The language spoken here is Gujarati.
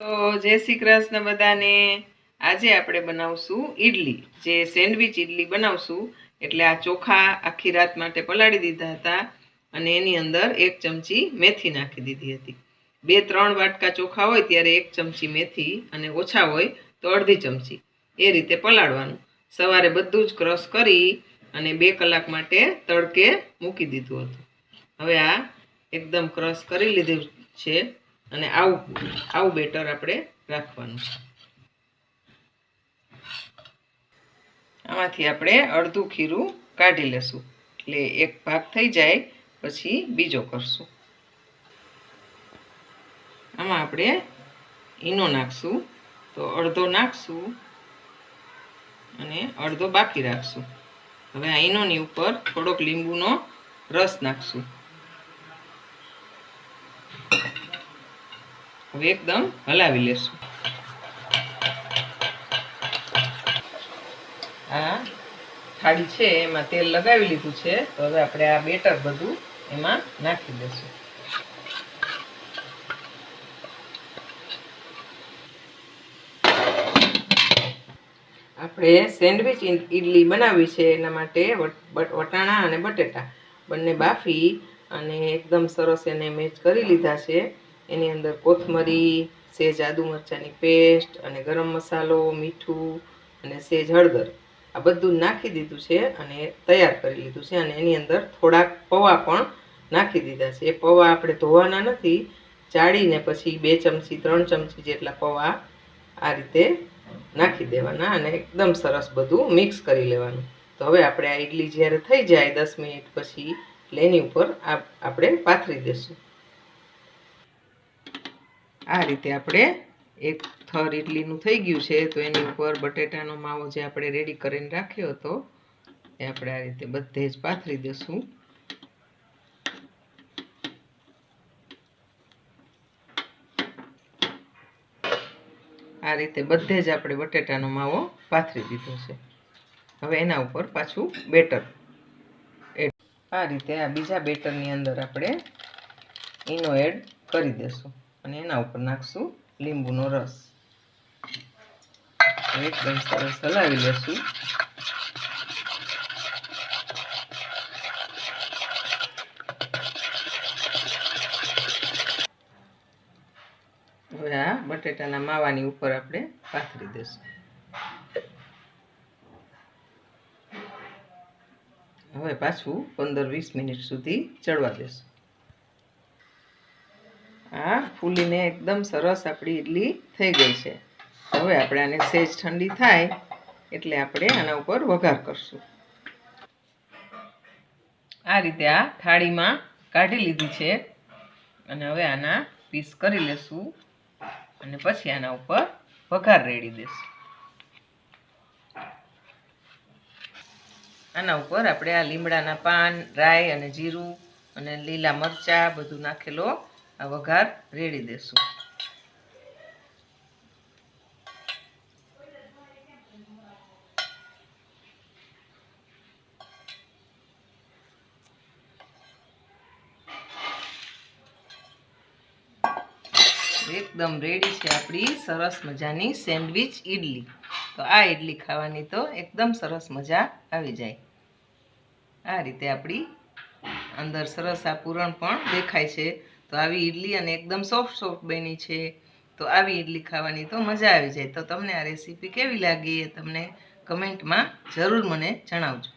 તો જય શ્રી કૃષ્ણ બધાને. આજે આપણે બનાવશું ઈડલી. જે સેન્ડવિચ ઈડલી બનાવશું. એટલે આ ચોખા આખી રાત માટે પલાળી દીધા હતા અને એની અંદર એક ચમચી મેથી નાખી દીધી હતી. બે, ત્રણ વાટકા ચોખા હોય ત્યારે એક ચમચી મેથી અને ઓછા હોય તો અડધી ચમચી. એ રીતે પલાળવાનું. સવારે બધું જ ક્રશ કરી અને બે કલાક માટે તડકે મૂકી દીધું હતું. હવે આ એકદમ ક્રશ કરી લીધું છે. અને આવું આવું બેટર આપણે રાખવાનું આમાંથી આપણે અડધું ખીરું કાઢી લેશું. એટલે એક ભાગ થઈ જાય, પછી બીજો કરશું. આમાં આપણે ઈનો નાખશું. તો અડધો નાખશું અને અડધો બાકી રાખશું. હવે આ ઈનોની ઉપર થોડોક લીંબુનો રસ નાખશું. હવે એકદમ હલાવી લેશું. આ થાળી છે, એમાં તેલ લગાવી લીધું છે, તો હવે આપણે આ બેટર બધું એમાં નાખી દઈશું આપણે સેન્ડવિચ ઈડલી બનાવી છે, એના માટે વટાણા અને બટેટા. બંને બાફી અને એકદમ સરસ એને મેચ કરી લીધા છે. એની અંદર કોથમરી, સેજ આદુ મરચાંની પેસ્ટ અને ગરમ મસાલો, મીઠું અને સેજ હળદર. આ બધું નાખી દીધું છે અને તૈયાર કરી લીધું છે અને એની અંદર થોડાક પૌવા પણ નાખી દીધા છે. એ પૌવા આપણે ધોવાના નથી, ચાળીને પછી બે ચમચી, ત્રણ ચમચી જેટલા પૌવા આ રીતે નાખી દેવાના અને એકદમ સરસ બધું મિક્સ કરી લેવાનું. તો હવે આપણે આ ઇડલી જ્યારે થઈ જાય દસ મિનિટ પછી, એટલે એની ઉપર આપણે પાથરી દઈશું આ રીતે આપણે એક થર ઇડલીનું થઈ ગયું છે, તો એની ઉપર બટેટાનો માવો જે આપણે રેડી કરીને રાખ્યો હતો, એ આપણે આ રીતે બધે જ પાથરી દઈશું. આ રીતે બધે જ આપણે બટેટાનો માવો પાથરી દીધો છે. હવે એના ઉપર પાછું બેટર. આ રીતે આ બીજા બેટરની અંદર આપણે ઈનો એડ કરી દઈશું. અને એના ઉપર નાખશું લીંબુનો રસ. એકદમ સરસ હલાવી લેશું. હવે આ બટેટાના માવાની ઉપર આપણે પાથરી દઈશું હવે પાછું પંદર વીસ મિનિટ સુધી ચડવા દેશું. આ ફૂલીને એકદમ સરસ આપણી ઇડલી થઈ ગઈ છે. હવે આપણે આને સેજ ઠંડી થાય એટલે આપણે આના ઉપર વઘાર કરશું. આ રીતે આ થાળીમાં કાઢી લીધી છે અને હવે આના પીસ કરી લેશું અને પછી આના ઉપર વઘાર રેડી દેશું. આના ઉપર આપણે આ લીમડાના પાન, રાઈ અને જીરું અને લીલા મરચાં બધું નાખેલો આ વઘાર રેડી દેશું. એકદમ રેડી છે આપણી સરસ મજાની સેન્ડવિચ ઈડલી. તો આ ઈડલી ખાવાની તો એકદમ સરસ મજા આવી જાય. આ રીતે આપણી અંદર સરસ આ પૂરણ પણ દેખાય છે. તો આવી ઈડલી અને એકદમ સોફ્ટ સોફ્ટ બની છે. તો આવી ઈડલી ખાવાની તો મજા આવી જાય. તો તમને આ રેસીપી કેવી લાગી એ તમને કમેન્ટમાં જરૂર મને જણાવજો.